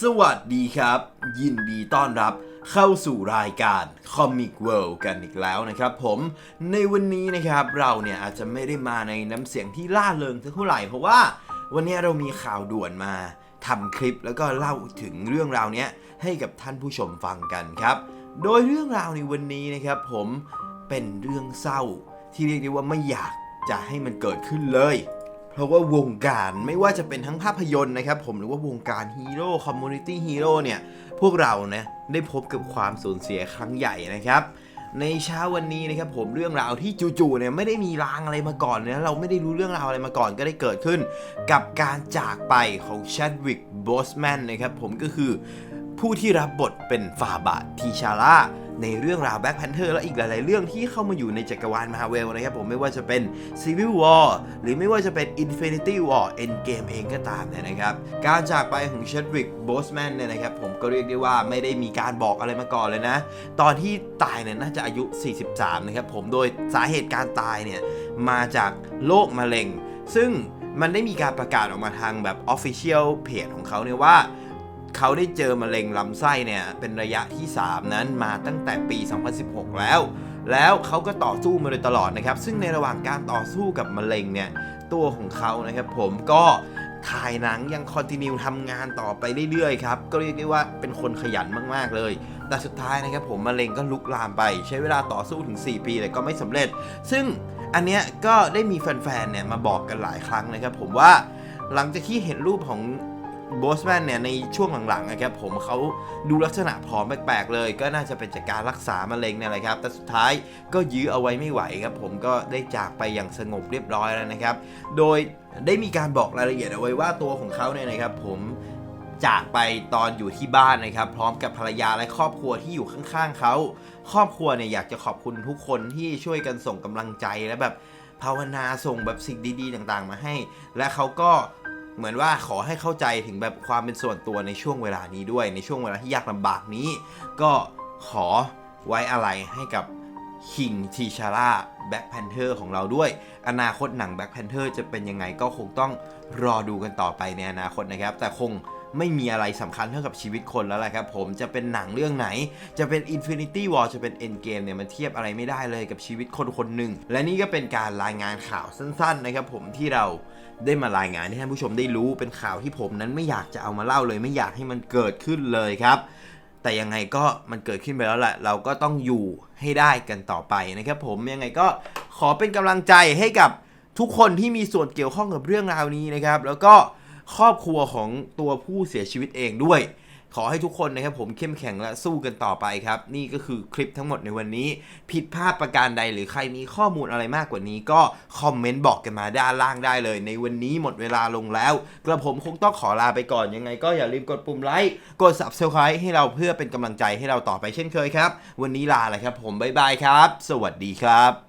สวัสดีครับ ยินดีต้อนรับเข้าสู่รายการ Comic World กันอีกแล้วนะครับผมในวันนี้นะครับเราเนี่ยอาจจะไม่ได้มาในน้ำเสียงที่ล่าเริงสักเท่าไหร่เพราะว่าวันนี้เรามีข่าวด่วนมาทำคลิปแล้วก็เล่าถึงเรื่องราวเนี้ยให้กับท่านผู้ชมฟังกันครับ โดยเรื่องราวในวันนี้นะครับผมเป็นเรื่องเศร้าที่เรียกได้ว่าไม่อยากจะให้มันเกิดขึ้นเลย เพราะว่าวงการไม่ว่าจะเป็นทั้งภาพยนตร์นะครับผมหรือว่าวงการฮีโร่คอมมูนิตี้ฮีโร่เนี่ย พวกเรานะได้พบกับความสูญเสียครั้งใหญ่นะครับ ในเช้าวันนี้นะครับผมเรื่องราวที่จู่ๆเนี่ยไม่ได้มีรางอะไรมาก่อนนะเราไม่ได้รู้เรื่องราวอะไรมาก่อนก็ได้เกิดขึ้น กับการจากไปของแชดวิกบอสแมนนะครับผมก็คือผู้ที่รับบทเป็นฟาบาททีชาร่า ในเรื่องราวแบ็ c แพนเทอร์และอีกหลาย ๆ เรื่องที่เข้ามาอยู่ในจักรวาลมาเวลนะครับผมไม่ว่าจะเป็น Civil War หรือไม่ว่าจะเป็น Infinity War Endgame เองก็ตามเนี่ยนะครับการจากไปของเชดวิกโบสแมนเนี่ยนะครับผมก็เรียกได้ว่าไม่ได้มีการบอกอะไรมาก่อนเลยนะ ตอนที่ตายเนี่ยน่าจะอายุ 43 นะครับผมโดยสาเหตุการตายเนี่ยมาจากโรคมะเร็ง ซึ่งมันได้มีการประกาศออกมาทางแบบ Official Page ของเขาเนี่ยว่า เขาได้เจอมะเร็งลำไส้เนี่ยเป็นระยะที่ 3 นั้นมาตั้งแต่ปี 2016 แล้ว แล้วเขาก็ต่อสู้มาโดยตลอดนะครับ ซึ่งในระหว่างการต่อสู้กับมะเร็งเนี่ยตัวของเขานะครับผมก็ถ่ายหนังยังคอนติเนียทำงานต่อไปเรื่อยๆครับ ก็เรียกได้ว่าเป็นคนขยันมากๆเลย แต่สุดท้ายนะครับผมมะเร็งก็ลุกลามไป ใช้เวลาต่อสู้ถึง 4 ปีแต่ก็ไม่สำเร็จ ซึ่งอันเนี้ยก็ได้มีแฟนๆเนี่ยมาบอกกันหลายครั้งนะครับผมว่าหลังจากที่เห็นรูปของ โบสแมนเนี่ยในช่วงหลังๆนะครับผมเขาดูลักษณะผอมแปลกๆเลย ก็น่าจะเป็นจากการรักษามะเร็งเนี่ยแหละครับ แต่สุดท้ายก็ยื้อเอาไว้ไม่ไหวครับผมก็ได้จากไปอย่างสงบเรียบร้อยแล้วนะครับ โดยได้มีการบอกรายละเอียดเอาไว้ว่าตัวของเขาเนี่ยนะครับผมจากไปตอนอยู่ที่บ้านนะครับ พร้อมกับภรรยาและครอบครัวที่อยู่ข้างๆเขา ครอบครัวเนี่ยอยากจะขอบคุณทุกคนที่ช่วยกันส่งกำลังใจและแบบภาวนาส่งแบบสิ่งดีๆ ต่างๆ มาให้ และเขาก็ เหมือนว่าขอให้เข้าใจถึงแบบความเป็นส่วนตัวในช่วงเวลานี้ด้วย ในช่วงเวลาที่ยากลำบากนี้ ก็ขอไว้อะไรให้กับคิงทีชาร่าแบ็คแพนเทอร์ของเราด้วย อนาคตหนังแบ็คแพนเทอร์จะเป็นยังไงก็คงต้องรอดูกันต่อไปในอนาคตนะครับ แต่คง ไม่มีอะไรสำคัญเท่ากับชีวิตคนแล้วแหละครับผมจะเป็นหนังเรื่องไหน จะเป็น Infinity War จะเป็น Endgame เนี่ยมันเทียบอะไรไม่ได้เลยกับชีวิตคนคนหนึ่งและนี่ก็เป็นการรายงานข่าวสั้นๆนะครับผมที่เราได้มารายงานให้ท่านผู้ชมได้รู้เป็นข่าวที่ผมนั้นไม่อยากจะเอามาเล่าเลย ไม่อยากให้มันเกิดขึ้นเลยครับ แต่ยังไงก็มันเกิดขึ้นไปแล้วแหละเราก็ต้องอยู่ให้ได้กันต่อไปนะครับผมยังไงก็ขอเป็นกำลังใจให้กับทุกคนที่มีส่วนเกี่ยวข้องกับเรื่องราวนี้นะครับ แล้วก็ ครอบครัวของตัวผู้เสียชีวิตเองด้วย ขอให้ทุกคนนะครับผมเข้มแข็งและสู้กันต่อไปครับ นี่ก็คือคลิปทั้งหมดในวันนี้ ผิดพลาดประการใดหรือใครมีข้อมูลอะไรมากกว่านี้ ก็คอมเมนต์บอกกันมาด้านล่างได้เลย ในวันนี้หมดเวลาลงแล้ว กระผมคงต้องขอลาไปก่อนยังไง ก็อย่าลืมกดปุ่มไลค์กด subscribe ให้เราเพื่อเป็นกำลังใจให้เราต่อไปเช่นเคยครับ วันนี้ลาเลยครับ ผมบ๊ายบายครับ สวัสดีครับ